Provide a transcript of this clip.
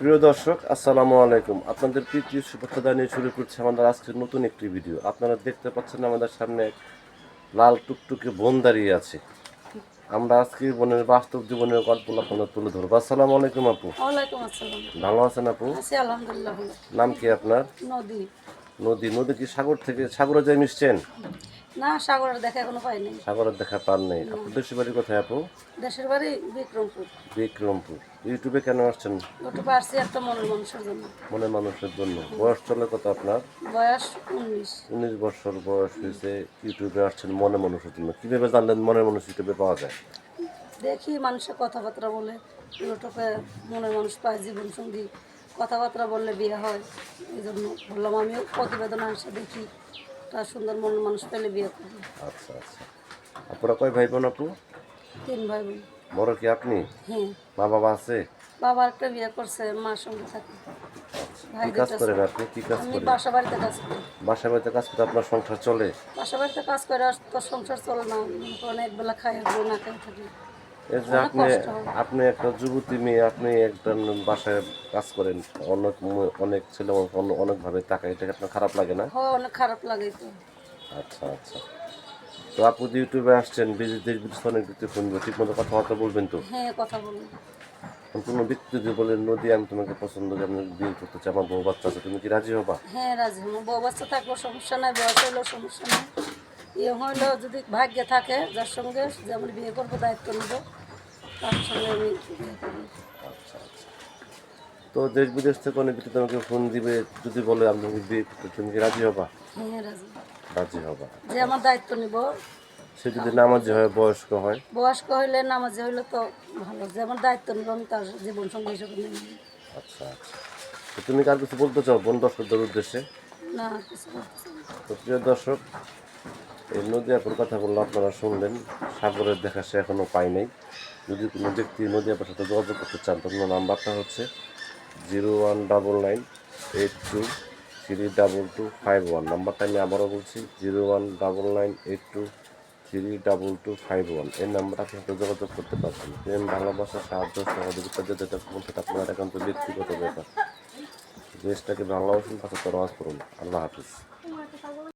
প্রিয় দর্শক আসসালামু আলাইকুম। আপনাদের প্রীতি শুভেচ্ছা জানিয়ে শুরু করছে আমাদের আজকের নতুন একটি ভিডিও। আপনারা দেখতে পাচ্ছেন আমাদের সামনে লাল টুকটুকে বোন দাঁড়িয়ে আছে। আমরা আজকে বোনের বাস্তব জীবনের গল্প আপনাদের তুলে ধরবো। আসসালামু আলাইকুম আপু। ভালো আছেন আপু? নাম কি আপনার? নদী। নদী। নদী কি সাগর থেকে সাগরে যাই মিশছেন? না সাগরের দেখা এখনও পাইনি। সাগরের দেখা পান নেই। আপু দেশের বাড়ি কোথায় আপু? দেশের বাড়ি বিক্রমপুর। বিক্রমপুর। ইউটিউবে কেন আসছেন? ওটুকু আসছি একটা মনের মানুষের জন্য। মনের মানুষের জন্য। বয়স চলে কত আপনার? বয়স উনিশ। উনিশ বছর বয়স হয়েছে। ইউটিউবে আসছেন মনে মানুষের জন্য। কীভাবে জানলেন মনের মানুষ ইউটিউবে পাওয়া যায়? দেখি মানুষের কথাবার্তা বলে। ইউটিউবে মনের মানুষ পায় জীবন সঙ্গী। কথাবার্তা বললে বিয়ে হয়। এই জন্য বললাম আমিও প্রতিবেদন আসে দেখি। তার সুন্দর মনের মানুষ পেলে বিয়ে করব। আচ্ছা আচ্ছা। আপনারা কয় ভাই বোন আপু? তিন ভাই বোন বড় কি আপনি? হ্যাঁ। মা বাবা আছে? বাবা একটা বিয়ে করছে মার সঙ্গে থাকে। কি কাজ করেন আপনি? কি কাজ আমি বাসা বাড়িতে কাজ করি। বাসা বাড়িতে কাজ করে আপনার সংসার চলে? বাসা বাড়িতে কাজ করে আর তো সংসার চলে না। অনেক বেলা খাই না খাই থাকি। এই যে আপনি আপনি একটা যুবতী মেয়ে আপনি একজন বাসায় কাজ করেন। অনেক অনেক ছেলে অনেকভাবে তাকায় এটা আপনার খারাপ লাগে না? অনেক খারাপ লাগে তো। আচ্ছা আচ্ছা। তো আপু ইউটিউবে আসছেন বিদেশ দেশ বিদেশ অনেক ব্যক্তি শুনব ঠিক মতো কথাবার্তা বলবেন তো? হ্যাঁ কথা বলুন। কোনো ব্যক্তি যদি বলেন নদী আমি তোমাকে পছন্দ করি আমি বিয়ে করতে চাই আমার বউ বাচ্চা আছে তুমি কি রাজি হবা? হ্যাঁ রাজি হব। বউ বাচ্চা থাকলেও সমস্যা নাই বয়স হইলেও সমস্যা নাই। ইয়ে হইলেও যদি ভাগ্যে থাকে যার সঙ্গে যেমন বিয়ে করব দায়িত্ব নেব তার সঙ্গে আমি বিয়ে করব আচ্ছা আচ্ছা। তো দেশ বিদেশ থেকে অনেক ব্যক্তি তোমাকে ফোন দিবে যদি বলে আমি বিয়ে করতে তুমি কি রাজি হবা? হ্যাঁ রাজি। রাজি হবা। যে আমার দায়িত্ব নেব। সে যদি নামাজি হয় বয়স্ক হয়? বয়স্ক হইলে নামাজে হইলে তো ভালো। যে আমার দায়িত্ব নেব আমি তার জীবন সঙ্গে হিসেবে নেব। আচ্ছা আচ্ছা। তুমি কার কিছু বলতে চাও বন দর্শকদের উদ্দেশ্যে? না কিছু করতেছি না। তো প্রিয় দর্শক এই নদী আপুর কথা বলল আপনারা শুনলেন সাগরের দেখা সে এখনও পাই নাই। যদি কোনো ব্যক্তি নদী আপুর সাথে যোগাযোগ করতে চান তখন নাম্বারটা হচ্ছে zero one double nine eight two three double two five one. নাম্বারটা আমি আবারও বলছি, zero one double nine eight two three double two five one. এই নাম্বারটা আপনি যোগাযোগ করতে পারছেন প্রেম, ভালোবাসা, সাহায্য, সহযোগিতা যেটা সেটা আপনার একান্ত ব্যক্তিগত ব্যাপার। দেশটাকে ভালোবাসুন তাতে তরওয়াজ করুন। আল্লাহ হাফিজ।